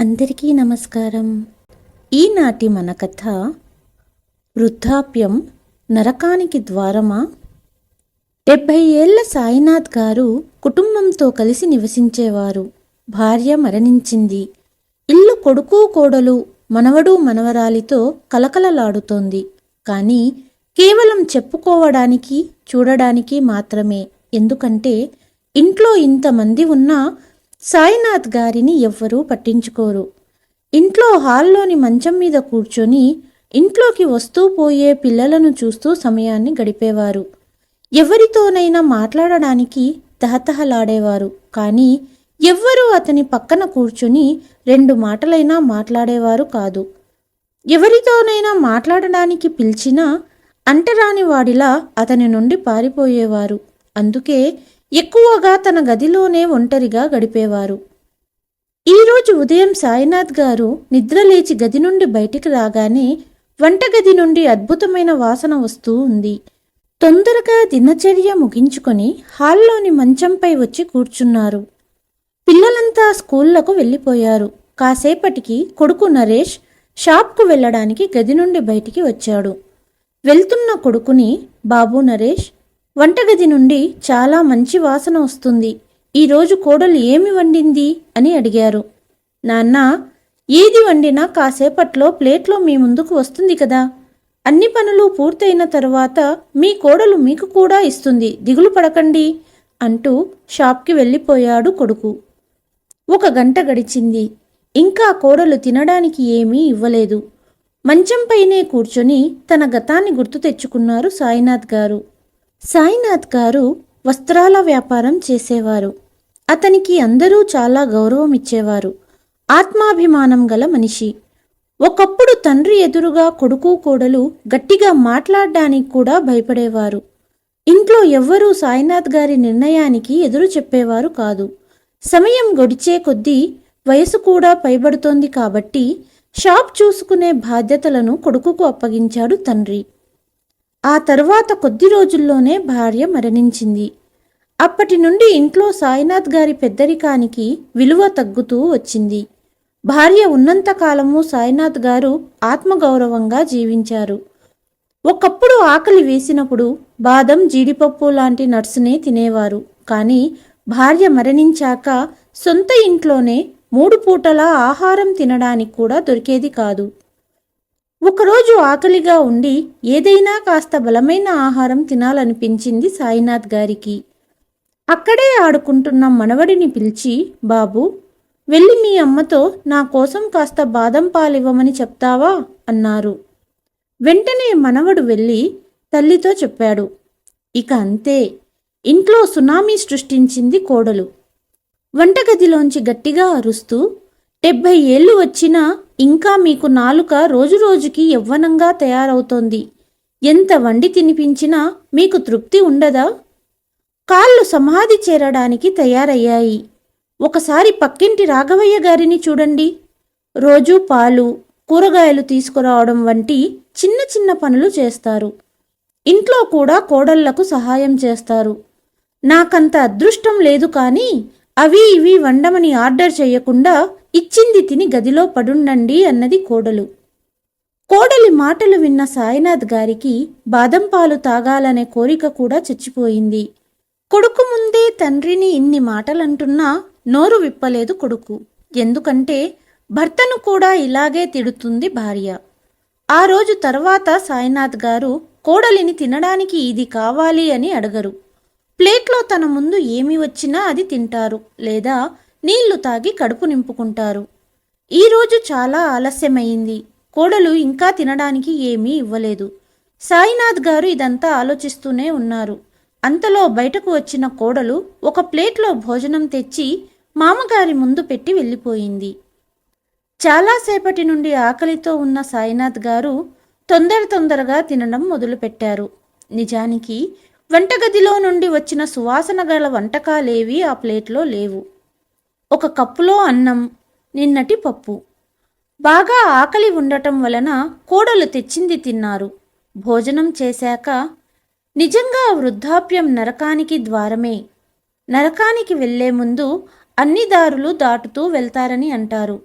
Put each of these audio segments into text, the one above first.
అందరికీ నమస్కారం. ఈనాటి మన కథ వృద్ధాప్యం నరకానికి ద్వారమా? డెబ్భై ఏళ్ళ సాయినాథ్ గారు కుటుంబంతో కలిసి నివసించేవారు. భార్య మరణించింది. ఇల్లు కొడుకు కోడలు మనవడు మనవరాలితో కలకలలాడుతోంది. కానీ కేవలం చెప్పుకోవడానికి చూడడానికి మాత్రమే. ఎందుకంటే ఇంట్లో ఇంతమంది ఉన్నా సాయినాథ్ గారిని ఎవ్వరూ పట్టించుకోరు. ఇంట్లో హాల్లోని మంచం మీద కూర్చొని ఇంట్లోకి వస్తూ పోయే పిల్లలను చూస్తూ సమయాన్ని గడిపేవారు. ఎవరితోనైనా మాట్లాడడానికి తహతహలాడేవారు. కానీ ఎవ్వరూ అతని పక్కన కూర్చుని రెండు మాటలైనా మాట్లాడేవారు కాదు. ఎవరితోనైనా మాట్లాడడానికి పిలిచినా అంటరాని వాడిలా అతని నుండి పారిపోయేవారు. అందుకే ఎక్కువగా తన గదిలోనే ఒంటరిగా గడిపేవారు. ఈరోజు ఉదయం సాయినాథ్ గారు నిద్రలేచి గది నుండి బయటికి రాగానే వంటగది నుండి అద్భుతమైన వాసన వస్తూ ఉంది. తొందరగా దినచర్య ముగించుకొని హాల్లోని మంచంపై వచ్చి కూర్చున్నారు. పిల్లలంతా స్కూళ్ళకు వెళ్ళిపోయారు. కాసేపటికి కొడుకు నరేష్ షాప్కు వెళ్ళడానికి గది నుండి బయటికి వచ్చాడు. వెళ్తున్న కొడుకుని బాబు నరేష్ వంటగది నుండి చాలా మంచి వాసన వస్తుంది. ఈరోజు కోడలు ఏమి వండింది? అని అడిగారు. నాన్న ఏది వండినా కాసేపట్లో ప్లేట్లో మీ ముందుకు వస్తుంది కదా. అన్ని పనులు పూర్తయిన తరువాత మీ కోడలు మీకు కూడా ఇస్తుంది. దిగులు పడకండి అంటూ షాప్కి వెళ్ళిపోయాడు కొడుకు. ఒక గంట గడిచింది. ఇంకా కోడలు తినడానికి ఏమీ ఇవ్వలేదు. మంచంపైనే కూర్చొని తన గతాన్ని గుర్తు తెచ్చుకున్నారు సాయినాథ్ గారు. సాయినాథ్ గారు వస్త్రాల వ్యాపారం చేసేవారు. అతనికి అందరూ చాలా గౌరవం ఇచ్చేవారు. ఆత్మాభిమానం గల మనిషి. ఒకప్పుడు తండ్రి ఎదురుగా కొడుకు కోడలు గట్టిగా మాట్లాడడానికి కూడా భయపడేవారు. ఇంట్లో ఎవ్వరూ సాయినాథ్ గారి నిర్ణయానికి ఎదురు చెప్పేవారు కాదు. సమయం గడిచే కొద్దీ వయసు కూడా పైబడుతోంది కాబట్టి షాప్ చూసుకునే బాధ్యతలను కొడుకుకు అప్పగించాడు తండ్రి. ఆ తరువాత కొద్ది రోజుల్లోనే భార్య మరణించింది. అప్పటి నుండి ఇంట్లో సాయినాథ్ గారి పెద్దరికానికి విలువ తగ్గుతూ వచ్చింది. భార్య ఉన్నంత కాలము సాయినాథ్ గారు ఆత్మగౌరవంగా జీవించారు. ఒకప్పుడు ఆకలి వేసినప్పుడు బాదం జీడిపప్పు లాంటి నట్స్నే తినేవారు. కానీ భార్య మరణించాక సొంత ఇంట్లోనే మూడు పూటల ఆహారం తినడానికి కూడా దొరికేది కాదు. ఒకరోజు ఆకలిగా ఉండి ఏదైనా కాస్త బలమైన ఆహారం తినాలనిపించింది సాయినాథ్ గారికి. అక్కడే ఆడుకుంటున్న మనవడిని పిలిచి బాబు వెళ్ళి మీ అమ్మతో నా కోసం కాస్త బాదం పాలివ్వమని చెప్తావా? అన్నారు. వెంటనే మనవడు వెళ్ళి తల్లితో చెప్పాడు ఇక అంతే ఇంట్లో సునామీ సృష్టించింది కోడలు. వంటగదిలోంచి గట్టిగా అరుస్తూ డెబ్భై ఏళ్ళు వచ్చినా ఇంకా మీకు నాలుక రోజురోజుకి యవ్వనంగా తయారవుతోంది. ఎంత వండి తినిపించినా మీకు తృప్తి ఉండదా? కాళ్ళు సమాధి చేరడానికి తయారయ్యాయి. ఒకసారి పక్కింటి రాఘవయ్య గారిని చూడండి. రోజూ పాలు కూరగాయలు తీసుకురావడం వంటి చిన్న చిన్న పనులు చేస్తారు. ఇంట్లో కూడా కోడళ్ళకు సహాయం చేస్తారు. నాకంత అదృష్టం లేదు కానీ అవి ఇవి వండమని ఆర్డర్ చేయకుండా ఇచ్చింది తిని గదిలో పడుండండి అన్నది కోడలు. కోడలి మాటలు విన్న సాయినాథ్ గారికి బాదం పాలు తాగాలనే కోరిక కూడా చచ్చిపోయింది. కొడుకు ముందే తండ్రిని ఇన్ని మాటలంటున్నా నోరు విప్పలేదు కొడుకు. ఎందుకంటే భర్తను కూడా ఇలాగే తిడుతుంది భార్య. ఆ రోజు తర్వాత సాయినాథ్ గారు కోడలిని తినడానికి ఇది కావాలి అని అడగరు. ప్లేట్లో తన ముందు ఏమి వచ్చినా అది తింటారు లేదా నీళ్ళు తాగి కడుపు నింపుకుంటారు. ఈరోజు చాలా ఆలస్యమైంది. కోడలు ఇంకా తినడానికి ఏమీ ఇవ్వలేదు. సాయినాథ్ గారు ఇదంతా ఆలోచిస్తూనే ఉన్నారు. అంతలో బయటకు వచ్చిన కోడలు ఒక ప్లేట్లో భోజనం తెచ్చి మామగారి ముందు పెట్టి వెళ్ళిపోయింది. చాలాసేపటి నుండి ఆకలితో ఉన్న సాయినాథ్ గారు తొందర తొందరగా తినడం మొదలుపెట్టారు. నిజానికి వంటగదిలో నుండి వచ్చిన సువాసన గల వంటకాలేవీ ఆ ప్లేట్లో లేవు. ఒక కప్పులో అన్నం నిన్నటి పప్పు. బాగా ఆకలి ఉండటం వలన కోడలు తెచ్చింది తిన్నారు. భోజనం చేశాక నిజంగా వృద్ధాప్యం నరకానికి ద్వారమే. నరకానికి వెళ్ళే ముందు అన్ని దారులు దాటుతూ వెళ్తారని అంటారు.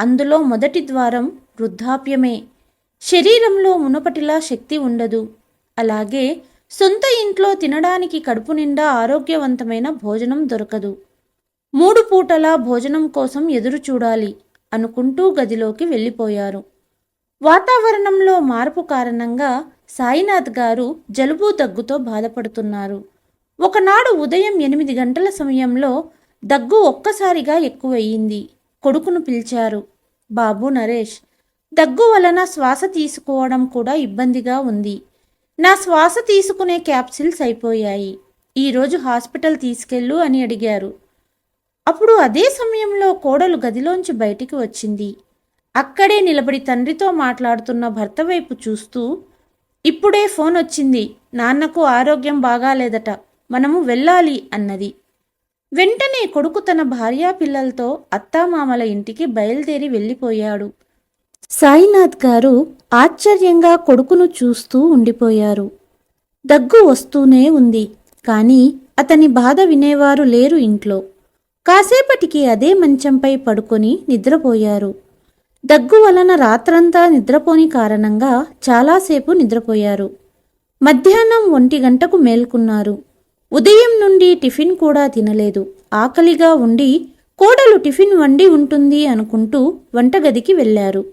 అందులో మొదటి ద్వారం వృద్ధాప్యమే. శరీరంలో మునపటిలా శక్తి ఉండదు. అలాగే సొంత ఇంట్లో తినడానికి కడుపు నిండా ఆరోగ్యవంతమైన భోజనం దొరకదు. మూడు పూటలా భోజనం కోసం ఎదురు చూడాలి అనుకుంటూ గదిలోకి వెళ్ళిపోయారు. వాతావరణంలో మార్పు కారణంగా సాయినాథ్ గారు జలుబు దగ్గుతో బాధపడుతున్నారు. ఒకనాడు ఉదయం ఎనిమిది గంటల సమయంలో దగ్గు ఒక్కసారిగా ఎక్కువయ్యింది. కొడుకును పిలిచారు. బాబు నరేష్ దగ్గు వలన శ్వాస తీసుకోవడం కూడా ఇబ్బందిగా ఉంది. నా శ్వాస తీసుకునే క్యాప్సిల్స్ అయిపోయాయి. ఈరోజు హాస్పిటల్ తీసుకెళ్ళు అని అడిగారు. అప్పుడు అదే సమయంలో కోడలు గదిలోంచి బయటికి వచ్చింది. అక్కడే నిలబడి తండ్రితో మాట్లాడుతున్న భర్త వైపు చూస్తూ ఇప్పుడే ఫోన్ వచ్చింది. నాన్నకు ఆరోగ్యం బాగాలేదట. మనము వెళ్ళాలి అన్నది. వెంటనే కొడుకు తన భార్యా పిల్లలతో అత్తామామల ఇంటికి బయలుదేరి వెళ్ళిపోయాడు. సాయినాథ్ గారు ఆశ్చర్యంగా కొడుకును చూస్తూ ఉండిపోయారు. దగ్గు వస్తూనే ఉంది. కానీ అతని బాధ వినేవారు లేరు ఇంట్లో. కాసేపటికి అదే మంచంపై పడుకొని నిద్రపోయారు. దగ్గు వలన రాత్రంతా నిద్రపోని కారణంగా చాలాసేపు నిద్రపోయారు. మధ్యాహ్నం ఒంటి గంటకు మేల్కొన్నారు. ఉదయం నుండి టిఫిన్ కూడా తినలేదు. ఆకలిగా ఉండి కోడలు టిఫిన్ వండి ఉంటుంది అనుకుంటూ వంటగదికి వెళ్ళారు.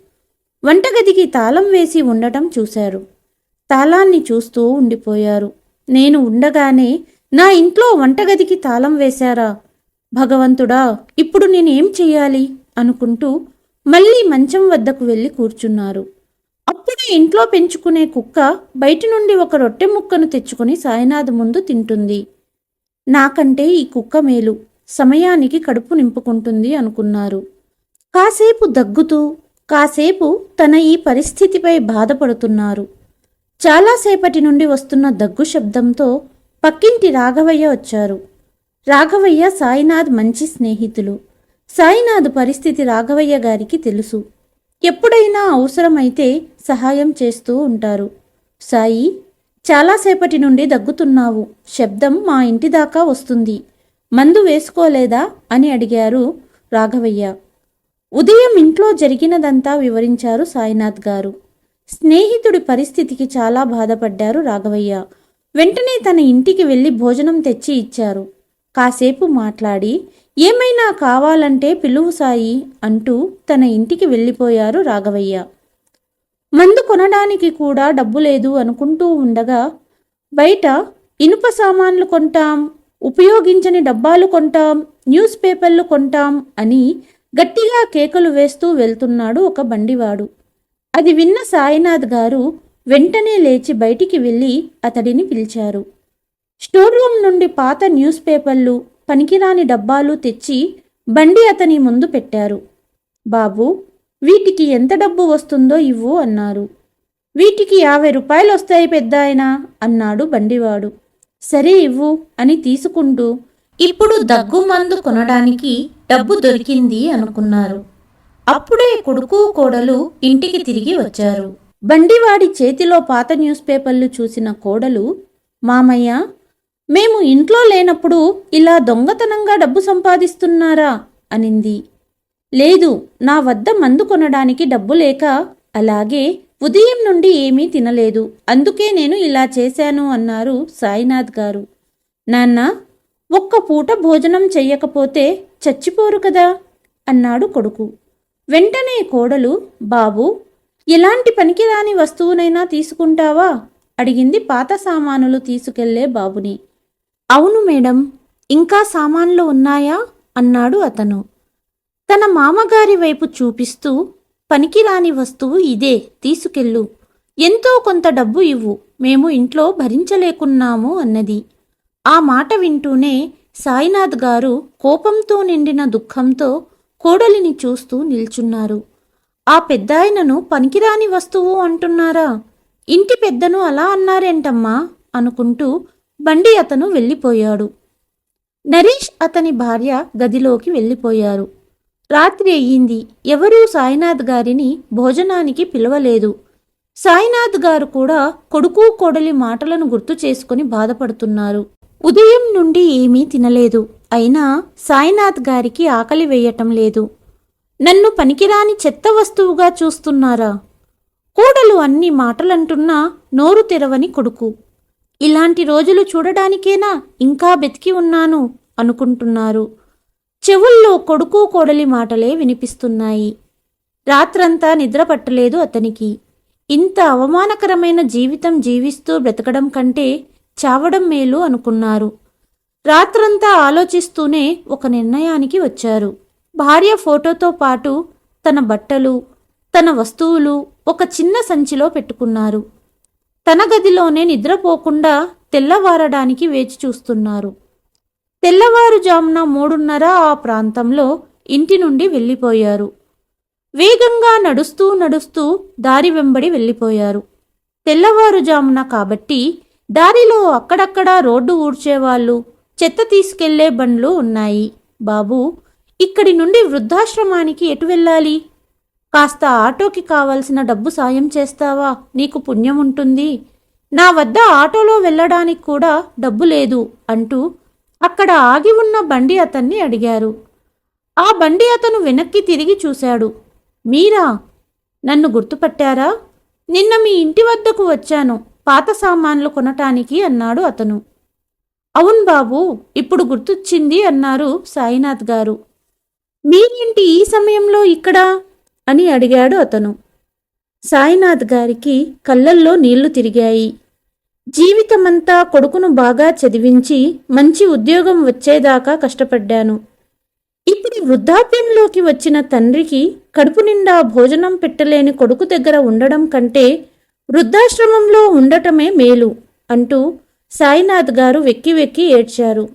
వంటగదికి తాళం వేసి ఉండటం చూశారు. తాళాన్ని చూస్తూ ఉండిపోయారు. నేను ఉండగానే నా ఇంట్లో వంటగదికి తాళం వేశారా? భగవంతుడా ఇప్పుడు నేనేం చెయ్యాలి? అనుకుంటూ మళ్ళీ మంచం వద్దకు వెళ్ళి కూర్చున్నారు. అప్పుడే ఇంట్లో పెంచుకునే కుక్క బయటి నుండి ఒక రొట్టె ముక్కను తెచ్చుకొని సాయినాథ్ ముందు తింటుంది. నాకంటే ఈ కుక్క మేలు సమయానికి కడుపు నింపుకుంటుంది అనుకున్నారు. కాసేపు దగ్గుతూ కాసేపు తన ఈ పరిస్థితిపై బాధపడుతున్నారు. చాలాసేపటి నుండి వస్తున్న దగ్గు శబ్దంతో పక్కింటి రాఘవయ్య వచ్చారు. రాఘవయ్య సాయినాథ్ మంచి స్నేహితులు. సాయినాథ్ పరిస్థితి రాఘవయ్య గారికి తెలుసు. ఎప్పుడైనా అవసరమైతే సహాయం చేస్తూ ఉంటారు. సాయి చాలాసేపటి నుండి దగ్గుతున్నావు. శబ్దం మా ఇంటి దాకా వస్తుంది. మందు వేసుకోలేదా? అని అడిగారు రాఘవయ్య. ఉదయం ఇంట్లో జరిగినదంతా వివరించారు సాయినాథ్ గారు. స్నేహితుడి పరిస్థితికి చాలా బాధపడ్డారు రాఘవయ్య. వెంటనే తన ఇంటికి వెళ్ళి భోజనం తెచ్చి ఇచ్చారు. కాసేపు మాట్లాడి ఏమైనా కావాలంటే పిలువు సాయి అంటూ తన ఇంటికి వెళ్ళిపోయారు రాఘవయ్య. మందు కొనడానికి కూడా డబ్బు లేదు అనుకుంటూ ఉండగా బయట ఇనుప సామాన్లు కొంటాం ఉపయోగించని డబ్బాలు కొంటాం న్యూస్ పేపర్లు కొంటాం అని గట్టిగా కేకలు వేస్తూ వెళ్తున్నాడు ఒక బండివాడు. అది విన్న సాయినాథ్ గారు వెంటనే లేచి బయటికి వెళ్ళి అతడిని పిలిచారు. స్టోర్ రూమ్ నుండి పాత న్యూస్ పేపర్లు పనికిరాని డబ్బాలు తెచ్చి బండి అతని ముందు పెట్టారు. బాబు వీటికి ఎంత డబ్బు వస్తుందో ఇవ్వు అన్నారు. వీటికి యాభై రూపాయలు వస్తాయి పెద్దాయనా అన్నాడు బండివాడు. సరే ఇవ్వు అని తీసుకుంటూ ఇప్పుడు దగ్గు మందు కొనడానికి డబ్బు దొరికింది అనుకున్నారు. అప్పుడే కొడుకు కోడలు ఇంటికి తిరిగి వచ్చారు. బండివాడి చేతిలో పాత న్యూస్ పేపర్లు చూసిన కోడలు మామయ్య మేము ఇంట్లో లేనప్పుడు ఇలా దొంగతనంగా డబ్బు సంపాదిస్తున్నారా? అనింది. లేదు నా వద్ద మందు కొనడానికి డబ్బు లేక అలాగే ఉదయం నుండి ఏమీ తినలేదు. అందుకే నేను ఇలా చేశాను అన్నారు సాయినాథ్ గారు. నాన్న ఒక్క పూట భోజనం చెయ్యకపోతే చచ్చిపోరు కదా? అన్నాడు కొడుకు. వెంటనే కోడలు బాబు ఎలాంటి పనికిరాని వస్తువునైనా తీసుకుంటావా? అడిగింది పాత సామానులు తీసుకెళ్ళే బాబుని. అవును మేడం ఇంకా సామాన్లు ఉన్నాయా? అన్నాడు అతను. తన మామగారి వైపు చూపిస్తూ పనికిరాని వస్తువు ఇదే తీసుకెళ్ళు. ఎంతో కొంత డబ్బు ఇవ్వు మేము ఇంట్లో భరించలేకున్నాము అన్నది. ఆ మాట వింటూనే సాయినాథ్ గారు కోపంతో నిండిన దుఃఖంతో కోడలిని చూస్తూ నిల్చున్నారు. ఆ పెద్దాయనను పనికిరాని వస్తువు అంటున్నారా? ఇంటి పెద్దను అలా అన్నారేంటమ్మా? అనుకుంటూ బండి అతను వెళ్ళిపోయాడు. నరేష్ అతని భార్య గదిలోకి వెళ్ళిపోయారు. రాత్రి అయ్యింది. ఎవరూ సాయినాథ్ గారిని భోజనానికి పిలవలేదు. సాయినాథ్ గారు కూడా కొడుకు కోడలి మాటలను గుర్తు చేసుకుని బాధపడుతున్నారు. ఉదయం నుండి ఏమీ తినలేదు. అయినా సాయినాథ్ గారికి ఆకలి వేయటం లేదు. నన్ను పనికిరాని చెత్త వస్తువుగా చూస్తున్నారా? కోడలు అన్ని మాటలంటున్నా నోరు తెరవని కొడుకు. ఇలాంటి రోజులు చూడడానికేనా ఇంకా బతికి ఉన్నాను అనుకుంటున్నారు. చెవుల్లో కొడుకు కోడలి మాటలే వినిపిస్తున్నాయి. రాత్రంతా నిద్ర పట్టలేదు అతనికి. ఇంత అవమానకరమైన జీవితం జీవిస్తూ బ్రతకడం కంటే చావడం మేలు అనుకున్నారు. రాత్రంతా ఆలోచిస్తూనే ఒక నిర్ణయానికి వచ్చారు. భార్య ఫోటోతో పాటు తన బట్టలు తన వస్తువులు ఒక చిన్న సంచిలో పెట్టుకున్నారు. తన గదిలోనే నిద్రపోకుండా తెల్లవారడానికి వేచి చూస్తున్నారు. తెల్లవారుజామున మూడున్నర ఆ ప్రాంతంలో ఇంటి నుండి వెళ్ళిపోయారు. వేగంగా నడుస్తూ నడుస్తూ దారి వెంబడి వెళ్ళిపోయారు. తెల్లవారుజామున కాబట్టి దారిలో అక్కడక్కడా రోడ్డు ఊడ్చేవాళ్ళు చెత్త తీసుకెళ్ళే బండ్లు ఉన్నాయి. బాబూ ఇక్కడి నుండి వృద్ధాశ్రమానికి ఎటు వెళ్ళాలి? కాస్త ఆటోకి కావలసిన డబ్బు సాయం చేస్తావా? నీకు పుణ్యం ఉంటుంది. నా వద్ద ఆటోలో వెళ్ళడానికి కూడా డబ్బు లేదు అంటూ అక్కడ ఆగి ఉన్న బండి అతన్ని అడిగారు. ఆ బండి అతను వెనక్కి తిరిగి చూశాడు. మీరా? నన్ను గుర్తుపట్టారా? నిన్న మీ ఇంటి వద్దకు వచ్చాను. పాత సామాన్లు కొనటానికి అన్నాడు అతను. అవును బాబు ఇప్పుడు గుర్తొచ్చింది అన్నారు సాయినాథ్ గారు. మీరేంటి ఈ సమయంలో ఇక్కడ? అని అడిగాడు అతను. సాయినాథ్ గారికి కళ్ళల్లో నీళ్ళు తిరిగాయి. జీవితమంతా కొడుకును బాగా చదివించి మంచి ఉద్యోగం వచ్చేదాకా కష్టపడ్డాను. ఇప్పుడు వృద్ధాప్యంలోకి వచ్చిన తండ్రికి కడుపు నిండా భోజనం పెట్టలేని కొడుకు దగ్గర ఉండడం కంటే వృద్ధాశ్రమంలో ఉండటమే మేలు అంటూ సాయినాథ్ గారు వెక్కి వెక్కి ఏడ్చారు.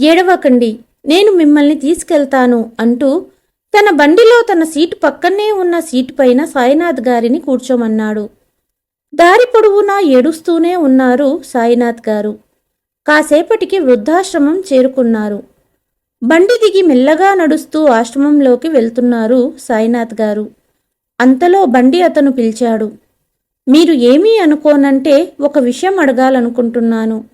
ఏడవకండి నేను మిమ్మల్ని తీసుకెళ్తాను అంటూ తన బండిలో తన సీటు పక్కనే ఉన్న సీటు పైన సాయినాథ్ గారిని కూర్చోమన్నాడు. దారి పొడవునా ఏడుస్తూనే ఉన్నారు సాయినాథ్ గారు. కాసేపటికి వృద్ధాశ్రమం చేరుకున్నారు. బండి దిగి మెల్లగా నడుస్తూ ఆశ్రమంలోకి వెళ్తున్నారు సాయినాథ్ గారు. అంతలో బండి అతను పిలిచాడు. మీరు ఏమీ అనుకోనంటే ఒక విషయం అడగాలనుకుంటున్నాను.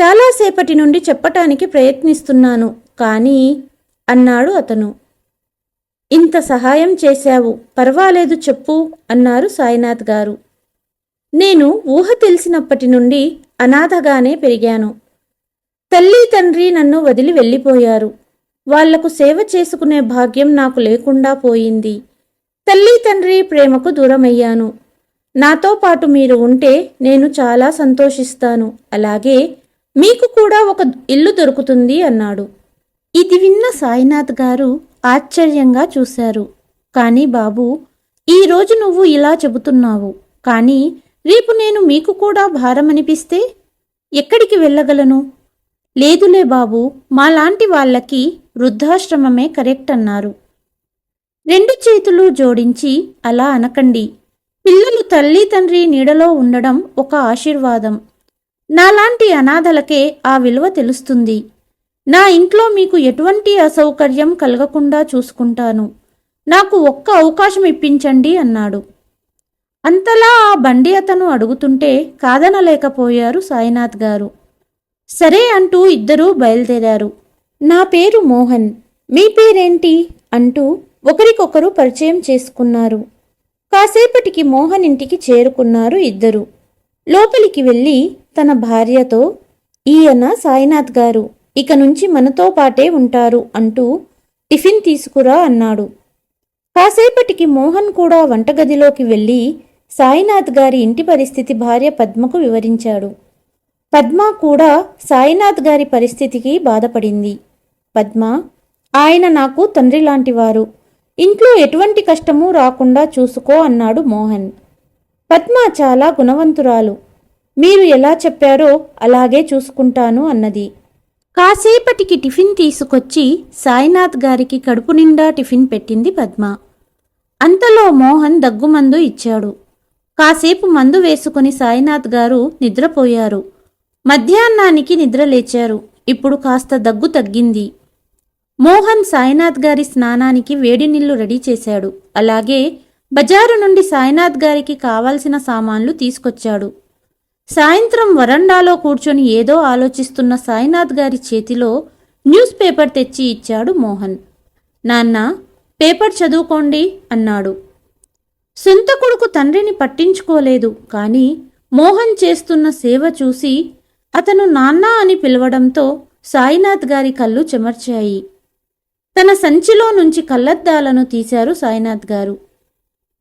చాలాసేపటి నుండి చెప్పటానికి ప్రయత్నిస్తున్నాను. కానీ అన్నాడు అతను. ఇంత సహాయం చేశావు. పర్వాలేదు చెప్పు అన్నారు సాయినాథ్ గారు. నేను ఊహ తెలిసినప్పటి నుండి అనాథగానే పెరిగాను. తల్లి తండ్రి నన్ను వదిలి వెళ్ళిపోయారు. వాళ్ళకు సేవ చేసుకునే భాగ్యం నాకు లేకుండా పోయింది. తల్లి తండ్రి ప్రేమకు దూరమయ్యాను. నాతో పాటు మీరు ఉంటే నేను చాలా సంతోషిస్తాను. అలాగే మీకు కూడా ఒక ఇల్లు దొరుకుతుంది అన్నాడు. ఇది విన్న సాయినాథ్ గారు ఆశ్చర్యంగా చూశారు. కానీ బాబు ఈరోజు నువ్వు ఇలా చెబుతున్నావు. కానీ రేపు నేను మీకు కూడా భారమనిపిస్తే ఎక్కడికి వెళ్ళగలను? లేదులే బాబు మాలాంటి వాళ్ళకి వృద్ధాశ్రమమే కరెక్ట్ అన్నారు. రెండు చేతులు జోడించి అలా అనకండి. పిల్లలు తల్లి తండ్రి నీడలో ఉండడం ఒక ఆశీర్వాదం. నాలాంటి అనాథలకే ఆ విలువ తెలుస్తుంది. నా ఇంట్లో మీకు ఎటువంటి అసౌకర్యం కలగకుండా చూసుకుంటాను. నాకు ఒక్క అవకాశం ఇప్పించండి అన్నాడు. అంతలా ఆ బండి అతను అడుగుతుంటే కాదనలేకపోయారు సాయినాథ్ గారు. సరే అంటూ ఇద్దరూ బయలుదేరారు. నా పేరు మోహన్. మీ పేరేంటి? అంటూ ఒకరికొకరు పరిచయం చేసుకున్నారు. కాసేపటికి మోహన్ ఇంటికి చేరుకున్నారు ఇద్దరు. లోపలికి వెళ్ళి తన భార్యతో ఈయన సాయినాథ్ గారు. ఇక నుంచి మనతో పాటే ఉంటారు అంటూ టిఫిన్ తీసుకురా అన్నాడు. కాసేపటికి మోహన్ కూడా వంటగదిలోకి వెళ్ళి సాయినాథ్ గారి ఇంటి పరిస్థితి భార్య పద్మకు వివరించాడు. పద్మ కూడా సాయినాథ్ గారి పరిస్థితికి బాధపడింది. పద్మ ఆయన నాకు తండ్రి లాంటివారు. ఇంట్లో ఎటువంటి కష్టమూ రాకుండా చూసుకో అన్నాడు మోహన్. పద్మ చాలా గుణవంతురాలు. మీరు ఎలా చెప్పారో అలాగే చూసుకుంటాను అన్నది. కాసేపటికి టిఫిన్ తీసుకొచ్చి సాయినాథ్ గారికి కడుపు నిండా టిఫిన్ పెట్టింది పద్మ. అంతలో మోహన్ దగ్గుమందు ఇచ్చాడు. కాసేపు మందు వేసుకుని సాయినాథ్ గారు నిద్రపోయారు. మధ్యాహ్నానికి నిద్ర లేచారు. ఇప్పుడు కాస్త దగ్గు తగ్గింది. మోహన్ సాయినాథ్ గారి స్నానానికి వేడి నీళ్ళు రెడీ చేశాడు. అలాగే బజారు నుండి సాయినాథ్ గారికి కావాల్సిన సామాన్లు తీసుకొచ్చాడు. సాయంత్రం వరండాలో కూర్చొని ఏదో ఆలోచిస్తున్న సాయినాథ్ గారి చేతిలో న్యూస్ పేపర్ తెచ్చి ఇచ్చాడు మోహన్. నాన్న పేపర్ చదువుకోండి అన్నాడు. సొంత కొడుకు తండ్రిని పట్టించుకోలేదు కానీ మోహన్ చేస్తున్న సేవ చూసి అతను నాన్న అని పిలవడంతో సాయినాథ్ గారి కళ్ళు చెమర్చాయి. తన సంచిలో నుంచి కళ్ళద్దాలను తీశారు సాయినాథ్ గారు.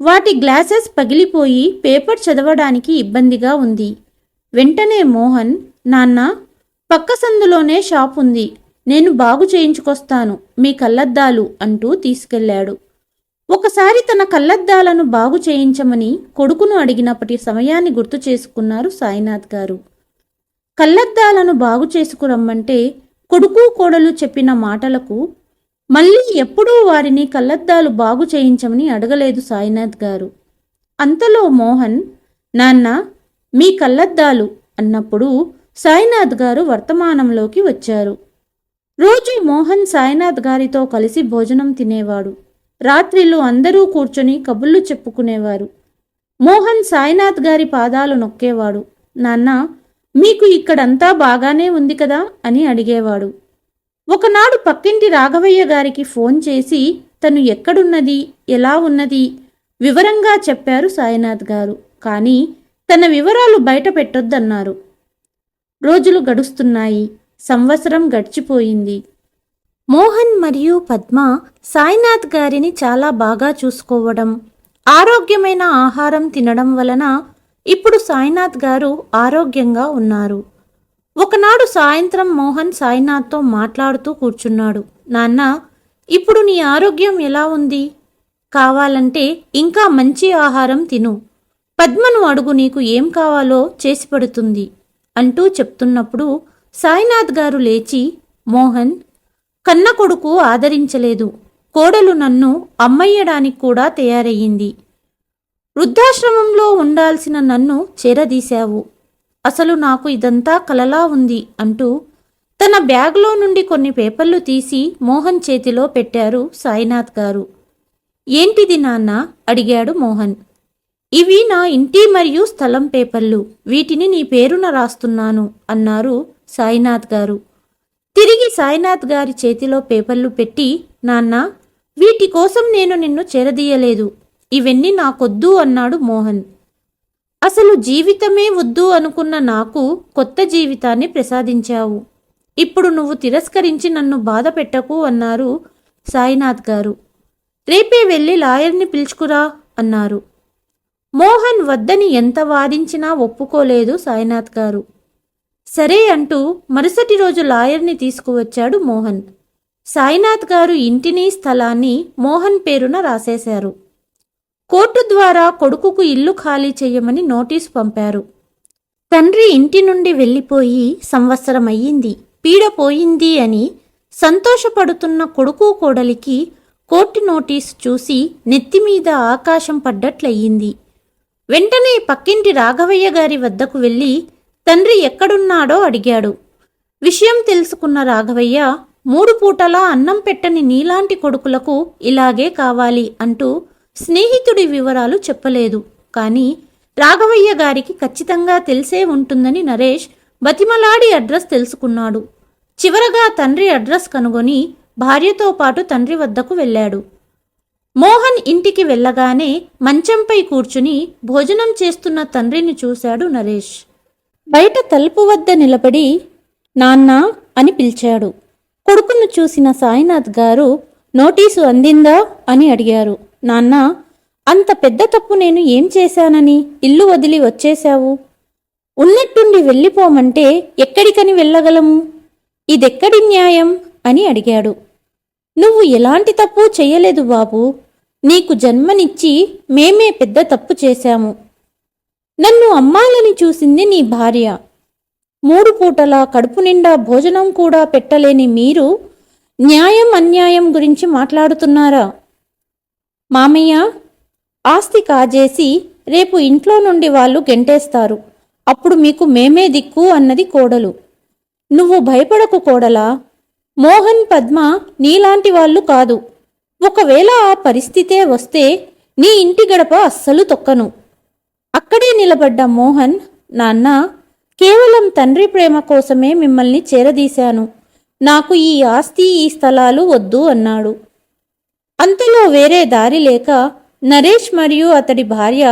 వాటి గ్లాసెస్ పగిలిపోయి పేపర్ చదవడానికి ఇబ్బందిగా ఉంది. వెంటనే మోహన్ నాన్న పక్క సందులోనే షాప్ ఉంది. నేను బాగు చేయించుకొస్తాను. మీ కళ్ళద్దాలు అంటూ తీసుకెళ్ళాడు. ఒకసారి తన కళ్ళద్దాలను బాగు చేయించమని కొడుకును అడిగినప్పటి సమయాన్ని గుర్తు చేసుకున్నారు సాయినాథ్ గారు. కళ్ళద్దాలను బాగు చేసుకురమ్మంటే కొడుకు కోడలు చెప్పిన మాటలకు మళ్ళీ ఎప్పుడూ వారిని కళ్ళద్దాలు బాగు చేయించమని అడగలేదు సాయినాథ్ గారు. అంతలో మోహన్ నాన్న మీ కళ్ళద్దాలు అన్నప్పుడు సాయినాథ్ గారు వర్తమానంలోకి వచ్చారు. రోజు మోహన్ సాయినాథ్ గారితో కలిసి భోజనం తినేవాడు. రాత్రిళ్ళు అందరూ కూర్చొని కబుర్లు చెప్పుకునేవారు. మోహన్ సాయినాథ్ గారి పాదాలు నొక్కేవాడు. నాన్న మీకు ఇక్కడంతా బాగానే ఉంది కదా? అని అడిగేవాడు. ఒకనాడు పక్కింటి రాఘవయ్య గారికి ఫోన్ చేసి తను ఎక్కడున్నది? ఎలా ఉన్నది? వివరంగా చెప్పారు సాయినాథ్ గారు. కానీ తన వివరాలు బయట పెట్టొద్దన్నారు. రోజులు గడుస్తున్నాయి. సంవత్సరం గడిచిపోయింది. మోహన్ మరియు పద్మ సాయినాథ్ గారిని చాలా బాగా చూసుకోవడం ఆరోగ్యమైన ఆహారం తినడం వలన ఇప్పుడు సాయినాథ్ గారు ఆరోగ్యంగా ఉన్నారు. ఒకనాడు సాయంత్రం మోహన్ సాయినాథ్తో మాట్లాడుతూ కూర్చున్నాడు. నాన్న ఇప్పుడు నీ ఆరోగ్యం ఎలా ఉంది? కావాలంటే ఇంకా మంచి ఆహారం తిను. పద్మను అడుగు నీకు ఏం కావాలో చేసి పెడుతుంది అంటూ చెప్తున్నప్పుడు సాయినాథ్ గారు లేచి మోహన్ కన్న కొడుకు ఆదరించలేదు. కోడలు నన్ను అమ్మయ్యడానికి కూడా తయారయ్యింది. వృద్ధాశ్రమంలో ఉండాల్సిన నన్ను చేరదీశావు. అసలు నాకు ఇదంతా కలలా ఉంది అంటూ తన బ్యాగ్లో నుండి కొన్ని పేపర్లు తీసి మోహన్ చేతిలో పెట్టారు సాయినాథ్ గారు. ఏంటిది నాన్న? అడిగాడు మోహన్. ఇవి నా ఇంటి మరియు స్థలం పేపర్లు. వీటిని నీ పేరున రాస్తున్నాను అన్నారు సాయినాథ్ గారు. తిరిగి సాయినాథ్ గారి చేతిలో పేపర్లు పెట్టి నాన్న వీటి కోసం నేను నిన్ను చేరదీయలేదు. ఇవన్నీ నాకొద్దు అన్నాడు మోహన్. అసలు జీవితమే వద్దు అనుకున్న నాకు కొత్త జీవితాన్ని ప్రసాదించావు. ఇప్పుడు నువ్వు తిరస్కరించి నన్ను బాధ పెట్టకు అన్నారు సాయినాథ్ గారు. రేపే వెళ్ళి లాయర్ని పిలుచుకురా అన్నారు. మోహన్ వద్దని ఎంత వాదించినా ఒప్పుకోలేదు సాయినాథ్ గారు. సరే అంటూ మరుసటి రోజు లాయర్ని తీసుకువచ్చాడు మోహన్. సాయినాథ్ గారు ఇంటిని స్థలాన్ని మోహన్ పేరున రాసేశారు. కోర్టు ద్వారా కొడుకుకు ఇల్లు ఖాళీ చెయ్యమని నోటీసు పంపారు. తండ్రి ఇంటి నుండి వెళ్ళిపోయి సంవత్సరం అయ్యింది పీడపోయింది అని సంతోషపడుతున్న కొడుకు కోడలికి కోర్టు నోటీసు చూసి నెత్తిమీద ఆకాశం పడ్డట్లయింది. వెంటనే పక్కింటి రాఘవయ్య గారి వద్దకు వెళ్ళి తండ్రి ఎక్కడున్నాడో అడిగాడు. విషయం తెలుసుకున్న రాఘవయ్య మూడు పూటలా అన్నం పెట్టని నీలాంటి కొడుకులకు ఇలాగే కావాలి అంటూ స్నేహితుడి వివరాలు చెప్పలేదు. కానీ రాఘవయ్య గారికి ఖచ్చితంగా తెలిసే ఉంటుందని నరేష్ బతిమలాడి అడ్రస్ తెలుసుకున్నాడు. చివరగా తండ్రి అడ్రస్ కనుగొని భార్యతో పాటు తండ్రి వద్దకు వెళ్ళాడు. మోహన్ ఇంటికి వెళ్ళగానే మంచంపై కూర్చుని భోజనం చేస్తున్న తండ్రిని చూశాడు నరేష్. బయట తలుపు వద్ద నిలబడి నాన్న అని పిలిచాడు. కొడుకును చూసిన సాయినాథ్ గారు నోటీసు అందిందా? అని అడిగారు. నాన్న అంత పెద్ద తప్పు నేను ఏం చేశానని? ఇల్లు వదిలి వచ్చేశావు. ఉన్నట్టుండి వెళ్ళిపోమంటే ఎక్కడికని వెళ్ళగలము? ఇదెక్కడి న్యాయం? అని అడిగాడు. నువ్వు ఎలాంటి తప్పు చేయలేదు బాబు. నీకు జన్మనిచ్చి మేమే పెద్ద తప్పు చేశాము. నన్ను అమ్మాలని చూసింది నీ భార్య. మూడు పూటలా కడుపు నిండా భోజనం కూడా పెట్టలేని మీరు న్యాయం అన్యాయం గురించి మాట్లాడుతున్నారా? మామయ్య ఆస్తి కాజేసి రేపు ఇంట్లో నుండి వాళ్ళు గెంటేస్తారు. అప్పుడు మీకు మేమే దిక్కు అన్నది కోడలు. నువ్వు భయపడకు కోడలా. మోహన్ పద్మ నీలాంటి వాళ్ళు కాదు. ఒకవేళ ఆ పరిస్థితే వస్తే నీ ఇంటి గడప అస్సలు తొక్కను. అక్కడే నిలబడ్డ మోహన్ నాన్న కేవలం తండ్రి ప్రేమ కోసమే మిమ్మల్ని చేరదీశాను. నాకు ఈ ఆస్తి ఈ స్థలాలు వద్దు అన్నాడు. అంతలో వేరే దారి లేక నరేష్ మరియు అతడి భార్య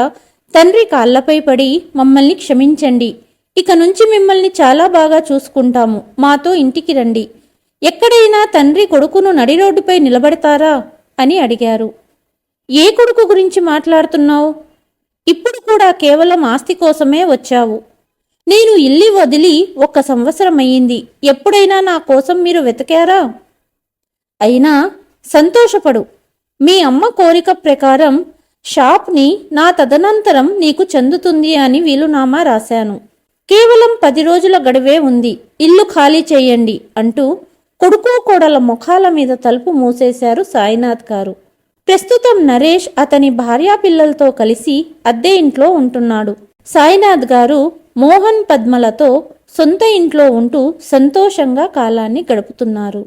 తండ్రి కాళ్ళపై పడి మమ్మల్ని క్షమించండి. ఇక నుంచి మిమ్మల్ని చాలా బాగా చూసుకుంటాము. మాతో ఇంటికి రండి. ఎక్కడైనా తండ్రి కొడుకును నడి రోడ్డుపై నిలబెడతారా? అని అడిగారు. ఏ కొడుకు గురించి మాట్లాడుతున్నావు? ఇప్పుడు కూడా కేవలం ఆస్తి కోసమే వచ్చావు. నేను ఇల్లు వదిలి ఒక్క సంవత్సరం అయ్యింది. ఎప్పుడైనా నా కోసం మీరు వెతికారా? అయినా సంతోషపడు. మీ అమ్మ కోరిక ప్రకారం షాప్ని నా తదనంతరం నీకు చెందుతుంది అని వీలునామా రాశాను. కేవలం పది రోజుల గడువే ఉంది. ఇల్లు ఖాళీ చేయండి అంటూ కొడుకు కోడల ముఖాల మీద తలుపు మూసేశారు సాయినాథ్ గారు. ప్రస్తుతం నరేష్ అతని భార్యా పిల్లలతో కలిసి అద్దె ఇంట్లో ఉంటున్నాడు. సాయినాథ్ గారు మోహన్ పద్మలతో సొంత ఇంట్లో ఉంటూ సంతోషంగా కాలాన్ని గడుపుతున్నారు.